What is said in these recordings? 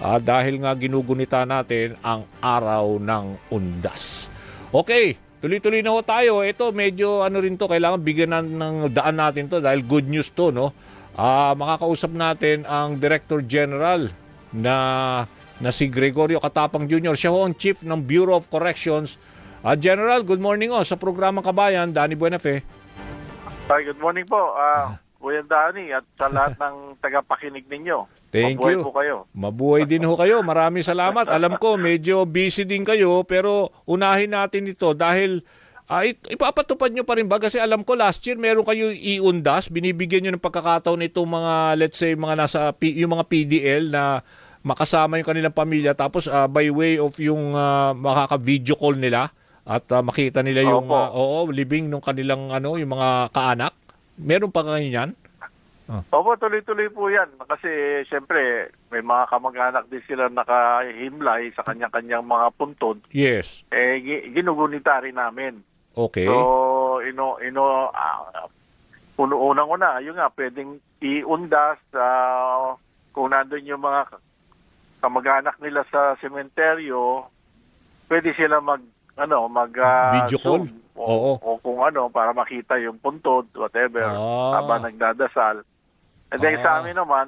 ah, dahil nga ginugunita natin ang araw ng undas. Okay, tuloy-tuloy na ho tayo. Ito medyo ano rin to, kailangan bigyan ng, daan natin to dahil good news to, no? Ah, makakausap natin ang Director General na na si Gregorio Katapang Jr. Siya ho ang Chief ng Bureau of Corrections. Ah, General, good morning ho sa programang Kabayan, Danny Buenafe. Hi, good morning po. Ah, Kuya Dani at sa lahat ng tagapakinig ninyo. Thank Mabuhay you. po kayo. Mabuhay din ho kayo. Maraming salamat. Alam ko, medyo busy din kayo, pero unahin natin ito dahil ah, it- ipapatupad nyo pa rin ba? Kasi alam ko last year meron kayo iundas, binibigyan nyo ng pagkakataon itong mga, let's say, mga nasa, yung mga PDL na makasama yung kanilang pamilya tapos ah, by way of yung ah, makaka-video call nila at ah, makita nila yung Opo. ah, oo, living ng kanilang ano, yung mga kaanak. Meron pa kayo yan? Opo, tuloy-tuloy po yan. Kasi siyempre, may mga kamag-anak din sila nakahimlay sa kanya-kanyang mga puntod. Yes. Eh, gi- ginugunita rin namin. Okay. So, ino, ino, uh, unang una, yun nga, pwedeng iundas ah, kung nandun yung mga kamag-anak nila sa sementeryo, pwede sila mag, ano, mag ah, Video call? Zoom. O, Oo. o kung ano, para makita yung puntod, whatever, Ah. habang nagdadasal. And then Ah. sa amin naman,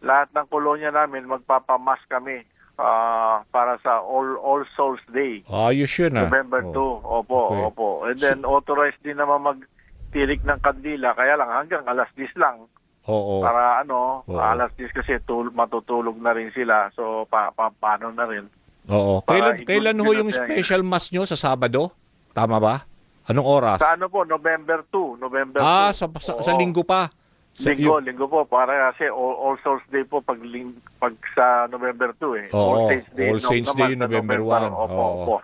lahat ng kolonya namin, magpapamas kami ah, para sa All All Souls Day. Ayos yun ah. November Oh. 2. Opo, Okay. opo. And then authorized din naman magtirik ng kandila. Kaya lang hanggang alas 10 lang. Oo. Para ano, Oo. alas 10 kasi tul- matutulog na rin sila. So pa, pa paano na rin. Oo. Kailan, kailan ho i-good yung natin. special mass nyo sa Sabado? Tama ba? Anong oras? Sa ano po, November 2. November ah, 2. sa, sa, Oo. sa linggo pa. Sa- Linggo, yung- linggo po. Para kasi All, All Souls Day po pag, ling, pag sa November 2 eh. Oo, Saints Day, All no, Saints naman Day, sa November 1. Opo, Oo. opo.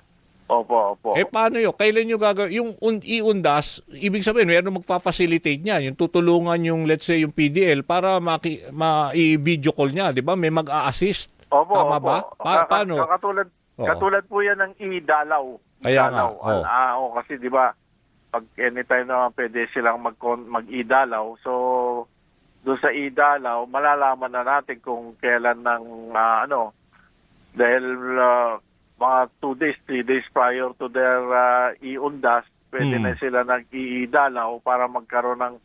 Opo, opo. Eh paano yun? Kailan nyo gagawin? Yung un- iundas, ibig sabihin, meron magpa-facilitate niya. Yung tutulungan yung, let's say, yung PDL para maki, ma-video call niya. Di ba? May mag-a-assist. Opo, Tama opo. ba? Pa- paano? ka- Katulad, katulad po yan ng i-dalaw. Kaya nga, oo. Ah, oo, kasi di ba, pag anytime na pwede silang mag mag-idalaw, so doon sa idalaw, malalaman na natin kung kailan ng ah, ano, dahil ah, mga two days, three days prior to their ah, iundas, pwede Hmm. na sila nag-iidalaw para magkaroon ng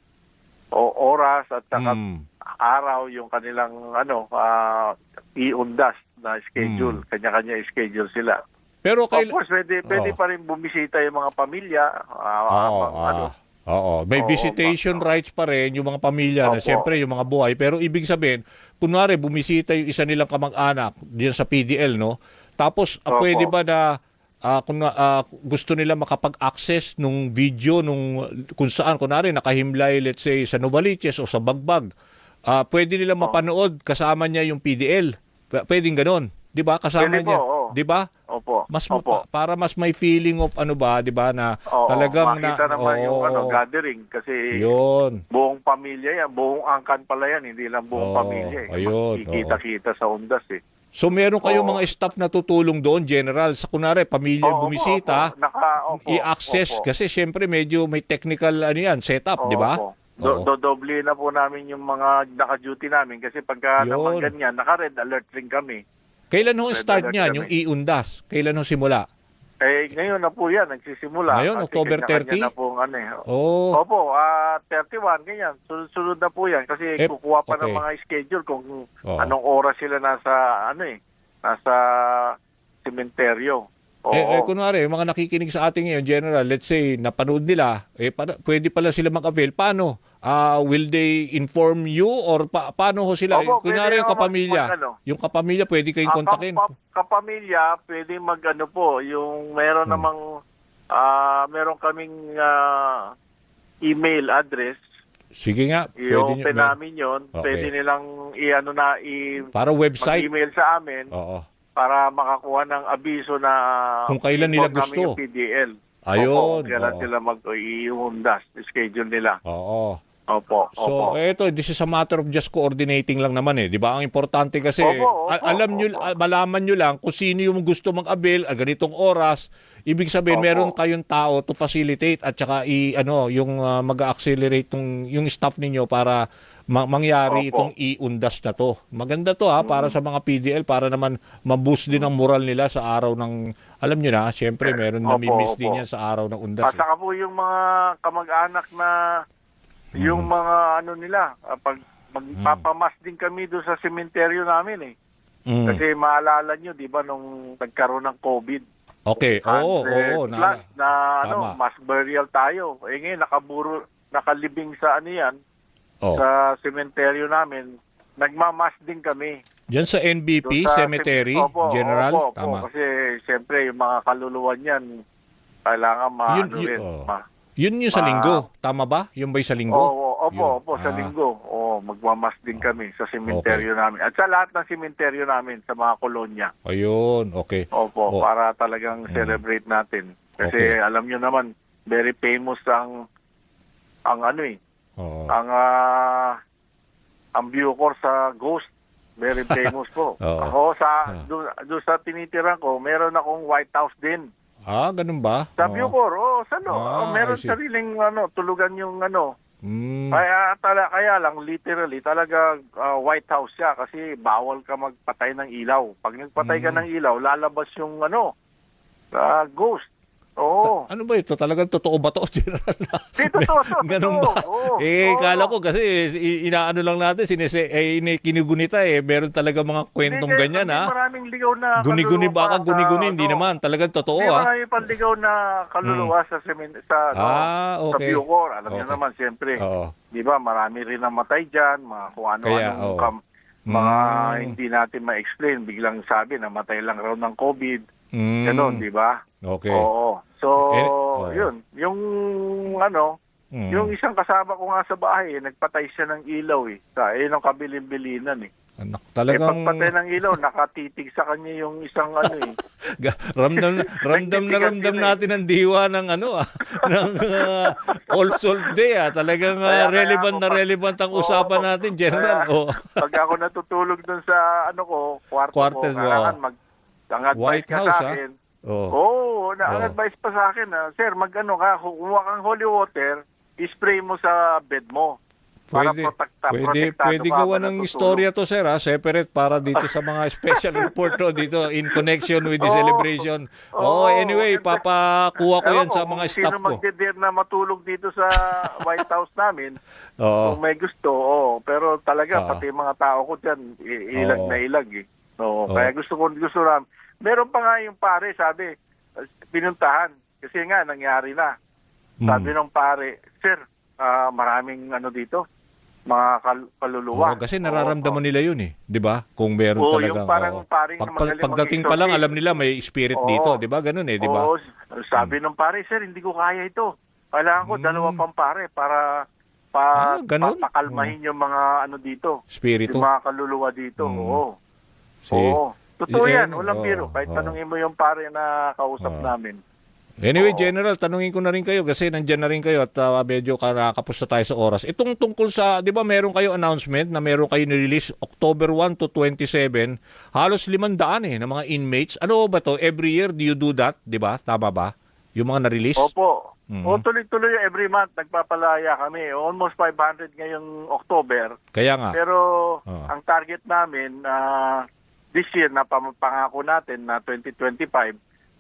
o- oras at saka Hmm. araw yung kanilang ano ah, iundas na schedule. Hmm. Kanya-kanya schedule sila. Pero Of kailan... course, pwede, pwede Oo. pa rin bumisita yung mga pamilya. ah, Oo, habang, ah, ano, oo. May Oo, visitation ma- rights pa rin yung mga pamilya na Opo. siyempre yung mga buhay. Pero ibig sabihin, kunwari bumisita yung isa nilang kamag-anak diyan sa PDL, no? Tapos ah, Opo. pwede ba na ah, kung ah, gusto nila makapag-access nung video nung kung saan kunwari nakahimlay let's say sa Novaliches o sa Bagbag, ah, pwede nila mapanood kasama niya yung PDL. Pwedeng ganon. 'Di ba? Kasama Pwede po, niya. Oo. 'Di ba? Opo. Mas opo. pa- para mas may feeling of ano ba, 'di ba na Oo, talagang makita na naman yung Oo. ano, gathering kasi Yun. buong pamilya yan, buong angkan pala yan, hindi lang buong Oo, pamilya. Eh. ayun, Kikita-kita sa undas eh. So meron kayong Oo. mga staff na tutulong doon, General. Sa kunwari, pamilya Oo, bumisita, opo. Naka, opo, i-access opo. kasi syempre medyo may technical ano yan, setup, di ba? Opo. Do, Oo. dodoble na po namin yung mga naka-duty namin kasi pagka Yun. naman ganyan, naka-red alert rin kami. Kailan ho start niyan, yung iundas? Kailan ho simula? Eh, ngayon na po yan, nagsisimula. Ngayon, Kasi October kanya-kanya 30? na pong ano eh. Oh, Opo, ah 31, ganyan. Sunod-sunod na po yan kasi Eh, kukuha pa ng okay. mga schedule kung Oo. anong oras sila nasa, ano eh, nasa sementeryo. Oo. eh, eh, kunwari, yung mga nakikinig sa ating ngayon, General, let's say, napanood nila, eh, para, pwede pala sila mag-avail. Paano? Ah, will they inform you or pa, paano ho sila? Opo, kunwari pwede yung kapamilya, mag- ano. yung kapamilya pwede kayong Ah, kontakin. kap- kapamilya, pwede mag-ano po, yung meron Hmm. namang, ah meron kaming ah, email address, Sige nga, pwede nyo. i-open namin yon Okay. pwede nilang i-ano na, i- Para website. mag-email sa amin. Oo. para makakuha ng abiso na Kung kailan nila gusto. yung PDL. Ayun, Opo, kailan oo. sila mag-iundas, schedule nila. Oo. Opo, So, opo. eto, this is a matter of just coordinating lang naman eh. Di ba? Ang importante kasi, Opo, opo, a- alam nyo, a- malaman nyo lang kung sino yung gusto mag-avail, a ganitong oras. Ibig sabihin, Opo. meron kayong tao to facilitate at saka i, ano, yung ah, mag-accelerate yung, yung staff ninyo para ma- mangyari Opo. itong iundas na to. Maganda to ha para sa mga PDL para naman ma-boost din ang moral nila sa araw ng alam nyo na, syempre meron Opo, nami-miss din opo. yan sa araw ng undas. At eh. saka po yung mga kamag-anak na yung Mm. mga ano nila, ah, pag magpapamas din kami doon sa sementeryo namin eh. Mm. Kasi maalala nyo, di ba, nung nagkaroon ng COVID, Okay, oo, oo, 100 oo, plus na, na ano, Tama. mass burial tayo. Eh ngayon, nakaburo, nakalibing sa ano yan, oh. sa sementeryo namin, nagmamas din kami. Yan sa NBP sa Cemetery, Opo, General, opo, opo. tama. Kasi siyempre, yung mga kaluluwa niyan, kailangan ma, Yun- ano yun- rin, oh. ma- Yun yung sa Ma- linggo, tama ba? Yung ba'y sa linggo? Oo, opo, Yun. opo, sa Ah. linggo. Oo, magmamas din kami sa sementeryo namin. At sa lahat ng sementeryo namin, sa mga kolonya. Ayun, okay. Opo, Oh. para talagang celebrate natin. Kasi Okay. alam nyo naman, very famous ang ang ano eh, Oo. ang ah, ang Bucor sa Ghost. Very famous po. Oo. Ako sa Ah. doon doon sa tinitiran ko, meron akong White House din. Ah, ganun ba? Sa Oo. Bucor, oh, sa no, Ah, oh, meron see. sariling ano, tulugan yung ano. Mm. Kaya tala, kaya lang literally talaga ah, White House siya kasi bawal ka magpatay ng ilaw. Pag nagpatay ka Mm. ng ilaw, lalabas yung ano, ah, ghost. Oo. Ano ba ito? Talagang totoo ba to, General? Di, totoo, totoo. Ganun ba? Oo, eh, oo. kala ko kasi inaano lang natin, sinise, eh, ini- kinugunita eh. Meron talaga mga kwentong Hindi, ganyan hindi ha. Maraming ligaw na Guni-guni kaluluwa baka guni-guni, hindi ano, naman. Talagang totoo Hindi ha. marami pang ligaw na kaluluwa sa semen, sa ano, Ah, okay. sa Bucor. Alam niyo Okay. naman siyempre. Oo. 'Di ba? Marami rin namatay diyan, mga kung Kaya, ano-anong oo. kam- mga Mm. hindi natin ma-explain, biglang sabi namatay lang raw ng COVID. Mm. Ganon, 'di ba? Okay. Oo. So, Eh, oo. yun, yung ano, Mm. yung isang kasama ko nga sa bahay, eh, nagpatay siya ng ilaw eh. Sa eh, ng kabilin-bilinan eh. Anak, Eh, talagang pagpatay ng ilaw, nakatitig sa kanya yung isang ano eh. Ramdam ramdam na ramdam eh. natin ang diwa ng ano ah, ng uh, All Souls Day ah. Talagang Kaya- kaya relevant ako na relevant ang usapan natin, General. kaya- Oh. Pag ako natutulog dun sa ano ko, kwarto Quarters ko, oh. mag ang advice White ka House, sa ah. akin. Oh. Oo, na ang Oh. advice pa sa akin, ah, sir, mag-ano ka, kumuha kang holy water, spray mo sa bed mo. Para Pwede, protekta, pwede, pwede gawa ng istorya to, sir, ha? Separate para dito sa mga special report to dito in connection with the Oo. celebration. Oh, Oo, anyway, papakuha ko yan sa mga staff Sino ko. magde-dare na matulog dito sa White House namin, Oo. kung may gusto, oo. Pero talaga, Oo. pati mga tao ko dyan, ilag Oo. na ilag eh. Oo. Oo. Kaya gusto ko, gusto namin. Meron pa nga yung pare, sabi, pinuntahan. Kasi nga, nangyari na. Mm. Sabi ng pare, Sir, ah, maraming ano dito, mga kal- kaluluwa. Oo, kasi nararamdaman nila yun eh, 'di ba? Kung meron Oo, talagang yung parang paring Pag- magaling pagdating pa lang mag-exorcist. alam nila may spirit Oo. dito, 'di ba? Ganun eh, 'di ba? Oo, sabi ng pare, Sir, hindi ko kaya ito. Kailangan ko dalawa pang pare para pa, Ah, ganun? papakalmahin yung mga ano dito. Spirito. Yung mga kaluluwa dito. Oo. Si- Oo. Totoo Eh, yan. Walang oo, biro. Kahit oo. tanungin mo yung pare na kausap Oo. namin. Anyway, Oo. General, tanungin ko na rin kayo kasi nandiyan na rin kayo at uh, medyo nakakapos na tayo sa oras. Itong tungkol sa, 'di ba, meron kayo announcement na meron kayo ni-release October 1 to 27, halos 500 eh ng mga inmates. Ano ba 'to? Every year do you do that, 'di ba? Tama ba? Yung mga na-release? Opo. Mhm. O tuloy-tuloy every month nagpapalaya kami. Almost 500 ngayong October. Kaya nga. Pero Oo. ang target namin ah, this year na pangako natin na 2025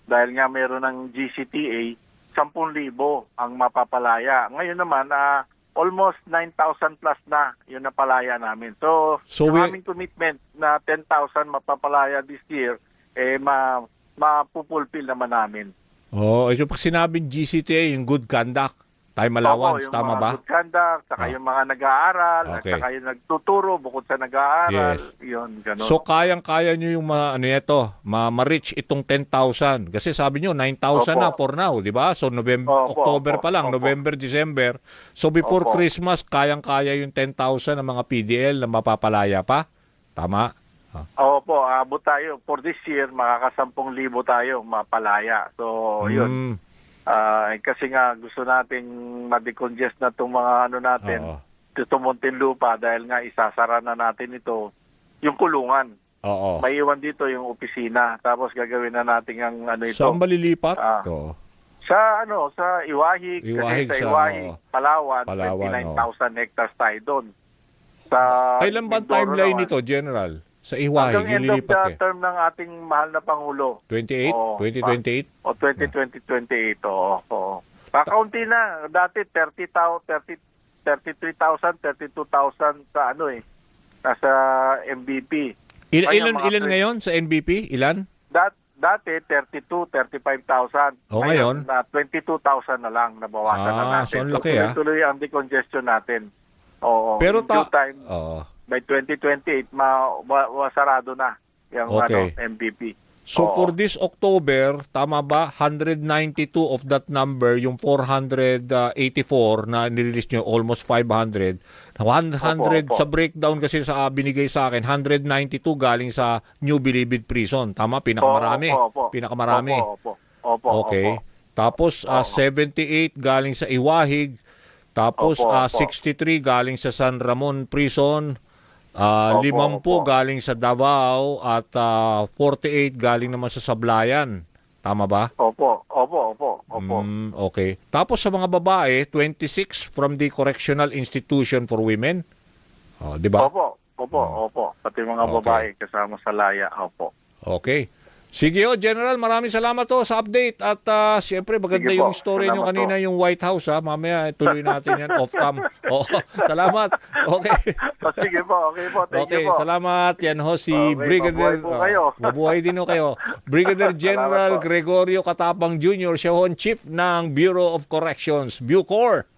dahil nga meron ng GCTA 10,000 ang mapapalaya. Ngayon naman ah, almost 9,000 plus na yung napalaya namin. So, So we- aming commitment na 10,000 mapapalaya this year eh ma mapupulfill naman namin. Oh, yung pag sinabing GCTA, yung good conduct, time allowance, Opo, tama ba? good conduct, saka Ah. yung mga nag-aaral, at Okay. saka yung nagtuturo bukod sa nag-aaral. Yes. Yun, ganun. So kayang-kaya nyo yung mga ano ito, ma- ma-reach itong 10,000. Kasi sabi nyo 9,000 na for now, 'di ba? So November, Opo, October opo, pa lang, opo. November, December. So before Opo. Christmas, kayang-kaya yung 10,000 ng mga PDL na mapapalaya pa. Tama? Ah. Opo, abot tayo. For this year, makakasampung libo tayo mapalaya. So, yun. Mm, Ah, eh, kasi nga, gusto nating ma-decongest na itong mga ano natin, oo. dito Muntinlupa, dahil nga isasara na natin ito, yung kulungan. Oo. Maiwan dito yung opisina. Tapos gagawin na natin ang ano ito. Saan ba lilipat? Ah. Oo. Sa ano, sa Iwahig, Iwahig kasi sa sa, Iwahig, oo. Palawan, Palawan, 29,000 hectares tayo doon. Sa Kailan ba timeline nito, General? Sa Iwahe, Hanggang end of the eh. term ng ating mahal na Pangulo. 28? Oo, 2028? O 2020-2028, oo. oo. Kakaunti na. Dati 30,000, 30 33,000, 32,000 sa ano eh. Nasa MVP. Il- ilan, mga ilan ngayon sa NBP? Ilan? Dat, dati 32, 35,000. O, ngayon? na 22,000 na lang nabawasan Ah, na natin. so ang laki, ah. tuloy-tuloy ang decongestion natin. Oo. Pero in due ta... time, Oo. By 2028, ma, ma, masarado na yung Okay. ano, MVP. So Oo. for this October, tama ba, 192 of that number, yung 484 na nirelease nyo, almost 500. 100 Opo, opo. sa breakdown kasi sa binigay sa akin, 192 galing sa New Bilibid Prison. Tama, pinakamarami. Opo, opo. Pinakamarami. Opo, opo. Opo, Okay. opo. Tapos Oo. 78 galing sa Iwahig. Tapos Opo, ah, opo. 63 galing sa San Ramon Prison. Ah, Opo, 50 opo. galing sa Davao at ah, 48 galing naman sa Sablayan. Tama ba? Opo, opo, opo, opo. Mm, okay. Tapos sa mga babae, 26 from the Correctional Institution for Women. Oh, 'di ba? Opo, opo, opo. Pati mga Okay. babae kasama sa laya, opo. Okay. Sige o, General, maraming salamat to sa update. At ah, siyempre, maganda Sige yung story nyo kanina, po. yung White House. Ha? Mamaya, tuloy natin yan off-cam. Oo, salamat. Okay. O, sige po, okay po. Thank okay, you po. salamat. Yan ho, si Okay, Brigadier... mabuhay po kayo. ah, mabuhay din ho kayo. Brigadier General. Gregorio Katapang Jr., siya ho Chief ng Bureau of Corrections, Bucor.